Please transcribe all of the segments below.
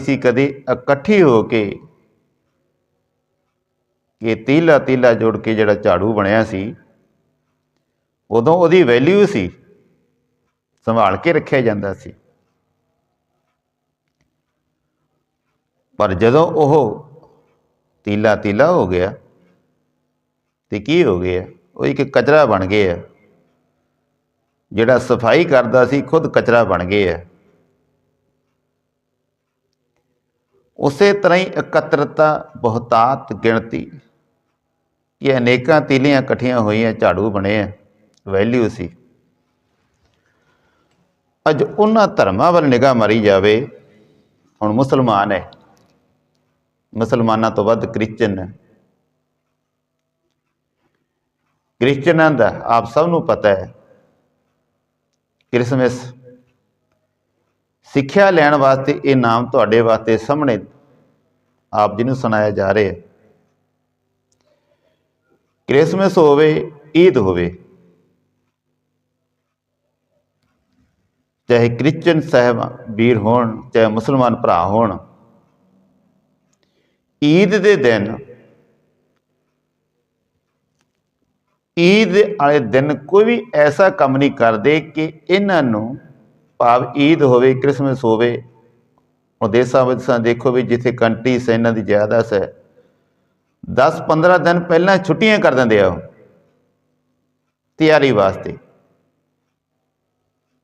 ਸੀ ਕਦੇ ਇਕੱਠੀ ਹੋ ਕੇ ਕਿ ਤੀਲਾ ਤੀਲਾ ਜੋੜ ਕੇ ਜਿਹੜਾ ਝਾੜੂ ਬਣਿਆ ਸੀ ਉਦੋਂ ਉਹਦੀ ਵੈਲਿਊ ਸੀ ਸੰਭਾਲ ਕੇ ਰੱਖਿਆ ਜਾਂਦਾ ਸੀ ਪਰ ਜਦੋਂ ਉਹ ਤੀਲਾ ਤੀਲਾ ਹੋ ਗਿਆ ਤੇ ਕੀ ਹੋ ਗਿਆ ਉਹ ਇੱਕ ਕਚਰਾ ਬਣ ਗਿਆ ਜਿਹੜਾ ਸਫ਼ਾਈ ਕਰਦਾ ਸੀ ਖੁਦ ਕਚਰਾ ਬਣ ਗਿਆ ਉਸੇ ਤਰ੍ਹਾਂ ਹੀ ਇਕੱਤਰਤਾ, ਬਹੁਤਾਤ, ਗਿਣਤੀ। ਕਿ ਅਨੇਕਾਂ ਤੀਲੀਆਂ ਇਕੱਠੀਆਂ ਹੋਈਆਂ, ਝਾੜੂ ਬਣੇ ਆ ਵੈਲਿਊ ਸੀ। ਅੱਜ ਉਹਨਾਂ ਧਰਮਾਂ ਵੱਲ ਨਿਗਾਹ ਮਾਰੀ ਜਾਵੇ, ਹੁਣ ਮੁਸਲਮਾਨ ਹੈ। ਮੁਸਲਮਾਨਾਂ ਤੋਂ ਵੱਧ ਕ੍ਰਿਸਚਨ ਹੈ। ਕ੍ਰਿਸਚਨਾਂ ਦਾ ਆਪ ਸਭ ਨੂੰ ਪਤਾ ਹੈ, ਕ੍ਰਿਸਮਸ ਸਿੱਖਿਆ ਲੈਣ ਵਾਸਤੇ ਇਹ ਨਾਮ ਤੁਹਾਡੇ ਵਾਸਤੇ ਸਾਹਮਣੇ ਆਪ ਜੀ ਨੂੰ ਸੁਣਾਇਆ ਜਾ ਰਿਹਾ ਹੈ। ਕ੍ਰਿਸਮਸ ਹੋਵੇ, ਈਦ ਹੋਵੇ, ਚਾਹੇ ਕ੍ਰਿਸਚਨ ਸਾਹਿਬ ਵੀਰ ਹੋਣ, ਚਾਹੇ ਮੁਸਲਮਾਨ ਭਰਾ ਹੋਣ, ਈਦ ਦੇ ਦਿਨ, ਈਦ ਵਾਲੇ ਦਿਨ ਕੋਈ ਵੀ ਐਸਾ ਕੰਮ ਨਹੀਂ ਕਰਦੇ ਕਿ ਇਹਨਾਂ ਨੂੰ ਭਾਵ ਈਦ ਹੋਵੇ, ਕ੍ਰਿਸਮਸ ਹੋਵੇ ਉਹ ਦੇਸਾਂ ਵਿੱਚ ਦੇਖੋ ਵੀ ਜਿੱਥੇ ਕੰਟਰੀਸ ਇਹਨਾਂ ਦੀ ਜ਼ਿਆਦਾ ਹੈ 10-15 ਦਿਨ ਪਹਿਲਾਂ ਛੁੱਟੀਆਂ ਕਰ ਦਿੰਦੇ ਆ ਉਹ, ਤਿਆਰੀ ਵਾਸਤੇ।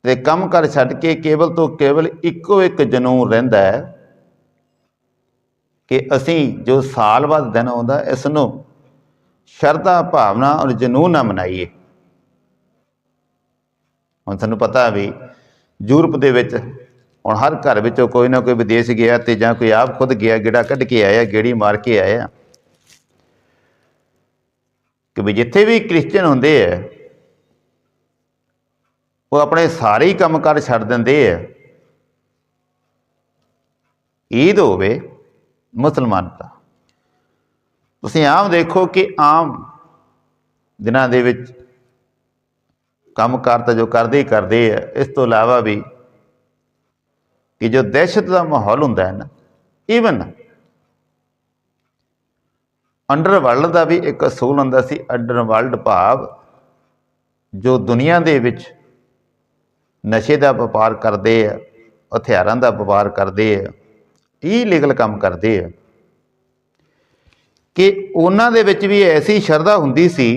ਤੇ ਕੰਮ ਕਰ ਛੱਡ ਕੇ ਕੇਵਲ ਤੋਂ ਕੇਵਲ ਇੱਕੋ ਇੱਕ ਜਨੂਨ ਰਹਿੰਦਾ ਹੈ ਕਿ ਅਸੀਂ ਜੋ ਸਾਲ ਬਾਅਦ ਦਿਨ ਆਉਂਦਾ ਇਸ ਨੂੰ ਸ਼ਰਧਾ, ਭਾਵਨਾ ਔਰ ਜਨੂਨ ਨਾਲ ਮਨਾਈਏ। ਹੁਣ ਤੁਹਾਨੂੰ ਪਤਾ ਵੀ ਯੂਰਪ ਦੇ ਵਿੱਚ, ਹੁਣ ਹਰ ਘਰ ਵਿੱਚੋਂ ਕੋਈ ਨਾ ਕੋਈ ਵਿਦੇਸ਼ ਗਿਆ ਤੇ ਜਾਂ ਕੋਈ ਆਪ ਖੁਦ ਗਿਆ, ਗੇੜਾ ਕੱਢ ਕੇ ਆਇਆ, ਗੇੜੀ ਮਾਰ ਕੇ ਆਇਆ। ਕਿ ਵੀ ਜਿੱਥੇ ਵੀ ਕ੍ਰਿਸਚੀਅਨ ਹੁੰਦੇ ਆ, ਉਹ ਆਪਣੇ ਸਾਰੇ ਹੀ ਕੰਮਕਾਰ ਛੱਡ ਦਿੰਦੇ ਆ। ਈਦ ਹੋਵੇ, ਮੁਸਲਮਾਨ ਦਾ। ਤੁਸੀਂ ਆਮ ਦੇਖੋ ਕਿ ਆਮ ਦਿਨਾਂ ਦੇ ਵਿੱਚ ਕੰਮਕਾਰ ਤਾਂ ਜੋ ਕਰਦੇ ਹੀ ਕਰਦੇ ਆ, ਇਸ ਤੋਂ ਇਲਾਵਾ ਵੀ ਕਿ ਜੋ ਦਹਿਸ਼ਤ ਦਾ ਮਾਹੌਲ ਹੁੰਦਾ ਹੈ ਨਾ ਈਵਨ ਅੰਡਰਵਰਲਡ ਦਾ ਵੀ ਇੱਕ ਅਸੂਲ ਹੁੰਦਾ ਸੀ ਅੰਡਰਵਰਲਡ ਭਾਵ ਜੋ ਦੁਨੀਆ ਦੇ ਵਿੱਚ ਨਸ਼ੇ ਦਾ ਵਪਾਰ ਕਰਦੇ ਆ, ਹਥਿਆਰਾਂ ਦਾ ਵਪਾਰ ਕਰਦੇ ਆ ਲੀਗਲ ਕੰਮ ਕਰਦੇ ਆ। ਕਿ ਉਹਨਾਂ ਦੇ ਵਿੱਚ ਵੀ ਐਸੀ ਸ਼ਰਧਾ ਹੁੰਦੀ ਸੀ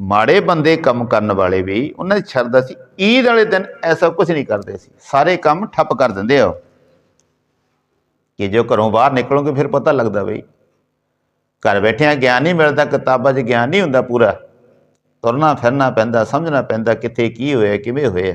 ਮਾੜੇ ਬੰਦੇ ਕੰਮ ਕਰਨ ਵਾਲੇ ਵੀ ਉਹਨਾਂ ਦੀ ਸ਼ਰਧਾ ਸੀ। ਈਦ ਵਾਲੇ ਦਿਨ ਐਸਾ ਕੁਝ ਨਹੀਂ ਕਰਦੇ ਸੀ। ਸਾਰੇ ਕੰਮ ਠੱਪ ਕਰ ਦਿੰਦੇ ਆ ਕਿ ਜੋ ਘਰੋਂ ਬਾਹਰ ਨਿਕਲੋਗੇ ਫਿਰ ਪਤਾ ਲੱਗਦਾ ਬਈ। ਘਰ ਬੈਠਿਆਂ ਗਿਆਨ ਨਹੀਂ ਮਿਲਦਾ, ਕਿਤਾਬਾਂ 'ਚ ਗਿਆਨ ਨਹੀਂ ਹੁੰਦਾ ਪੂਰਾ। ਤੁਰਨਾ ਫਿਰਨਾ ਪੈਂਦਾ, ਸਮਝਣਾ ਪੈਂਦਾ ਕਿੱਥੇ ਕੀ ਹੋਇਆ, ਕਿਵੇਂ ਹੋਇਆ।